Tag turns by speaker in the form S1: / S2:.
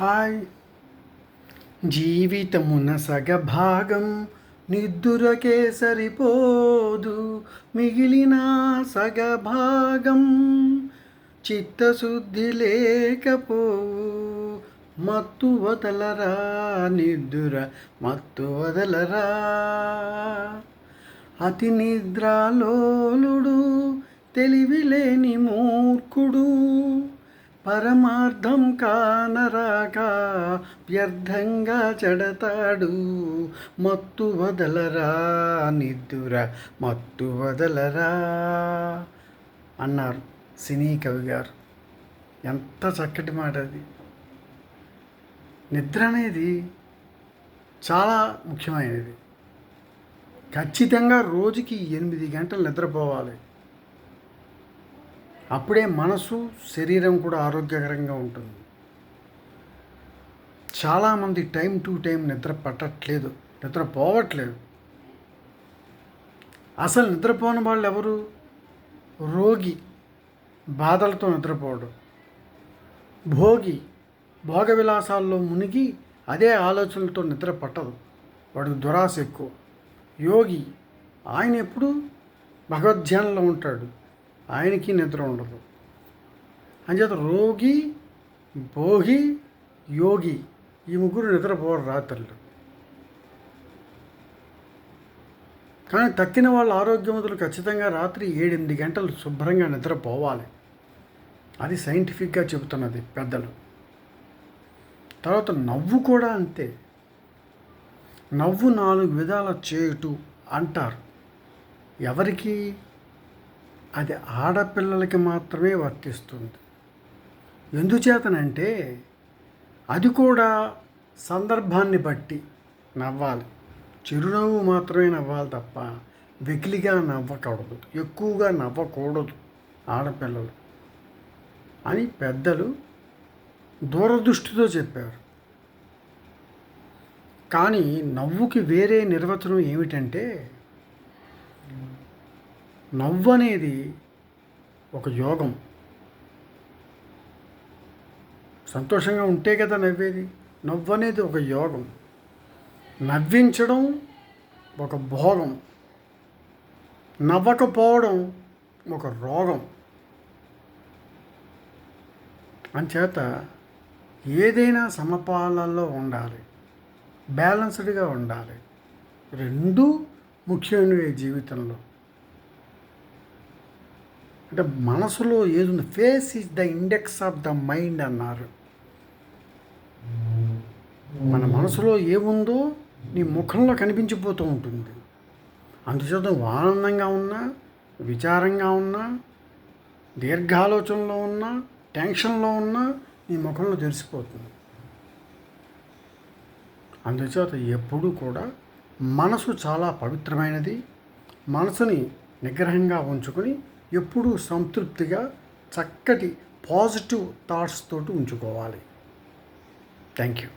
S1: Hi జీవితమున సగభాగం నిద్దురకే సరిపోదు మిగిలిన సగభాగం చిత్తశుద్ధి లేకపో మత్తు వదలరా నిద్దుర మత్తు వదలరా? అతి నిద్రాలోలుడు తెలివిలేని మూర్ఖుడు. పరమార్థం కానరాక వ్యర్థంగా చెడతాడు. మత్తు వదలరా నిద్దుర మత్తు వదలరా అన్నారు సినీ కవి గారు. ఎంత చక్కటి మాట అది. నిద్ర అనేది చాలా ముఖ్యమైనది. ఖచ్చితంగా రోజుకి ఎనిమిది గంటలు నిద్రపోవాలి. అప్పుడే మనసు శరీరం కూడా ఆరోగ్యకరంగా ఉంటుంది. చాలామంది టైం టు టైం నిద్ర పట్టట్లేదు నిద్ర పోవట్లేదు. అసలు నిద్రపోని వాళ్ళు ఎవరు? రోగి బాధలతో నిద్రపోవడం. భోగి భోగ విలాసాల్లో మునిగి అదే ఆలోచనలతో నిద్ర పట్టదు. వాడికి దురాశ ఎక్కువ. యోగి ఆయన ఎప్పుడు భగవద్ధ్యానంలో ఉంటాడు. ఆయనకి నిద్ర ఉండదు. అంచేత రోగి భోగి యోగి ఈ ముగ్గురు నిద్రపోరు రాత్రులు కానీ తక్కిన వాళ్ళ ఆరోగ్యవంతులు ఖచ్చితంగా రాత్రి ఏడెనిమిది గంటలు శుభ్రంగా నిద్రపోవాలి. అది సైంటిఫిక్గా చెబుతున్నది పెద్దలు. తర్వాత నవ్వు కూడా అంతే. నవ్వు నాలుగు విధాల చేయుటు అంటారు. ఎవరికి? అది ఆడపిల్లలకి మాత్రమే వర్తిస్తుంది. ఎందుచేతనంటే అది కూడా సందర్భాన్ని బట్టి నవ్వాలి. చిరునవ్వు మాత్రమే నవ్వాలి తప్ప వెకిలిగా నవ్వకూడదు. ఎక్కువగా నవ్వకూడదు ఆడపిల్లలు అని పెద్దలు దూరదృష్టితో చెప్పారు. కానీ నవ్వుకి వేరే నిర్వచనం ఏమిటంటే నవ్వు అనేది ఒక యోగం. సంతోషంగా ఉంటే కదా నవ్వేది? నవ్వు అనేది ఒక యోగం. నవ్వించడం ఒక భోగం. నవ్వకపోవడం ఒక రోగం. అంచేత ఏదైనా సమపాలలో ఉండాలి. బ్యాలెన్స్డ్గా ఉండాలి. రెండు ముఖ్యమైనవి జీవితంలో. అంటే మనసులో ఏది face is the index of the mind అన్నారు. మన మనసులో ఏముందో నీ ముఖంలో కనిపించిపోతూ ఉంటుంది. అందుచేత ఆనందంగా ఉన్నా విచారంగా ఉన్నా దీర్ఘాలోచనలో ఉన్నా టెన్షన్లో ఉన్నా నీ ముఖంలో తెలిసిపోతుంది. అందుచేత ఎప్పుడూ కూడా మనసు చాలా పవిత్రమైనది. మనసుని నిగ్రహంగా ఉంచుకొని ఎప్పుడూ సంతృప్తిగా చక్కటి పాజిటివ్ థాట్స్ తోటి ఉంచుకోవాలి. Thank you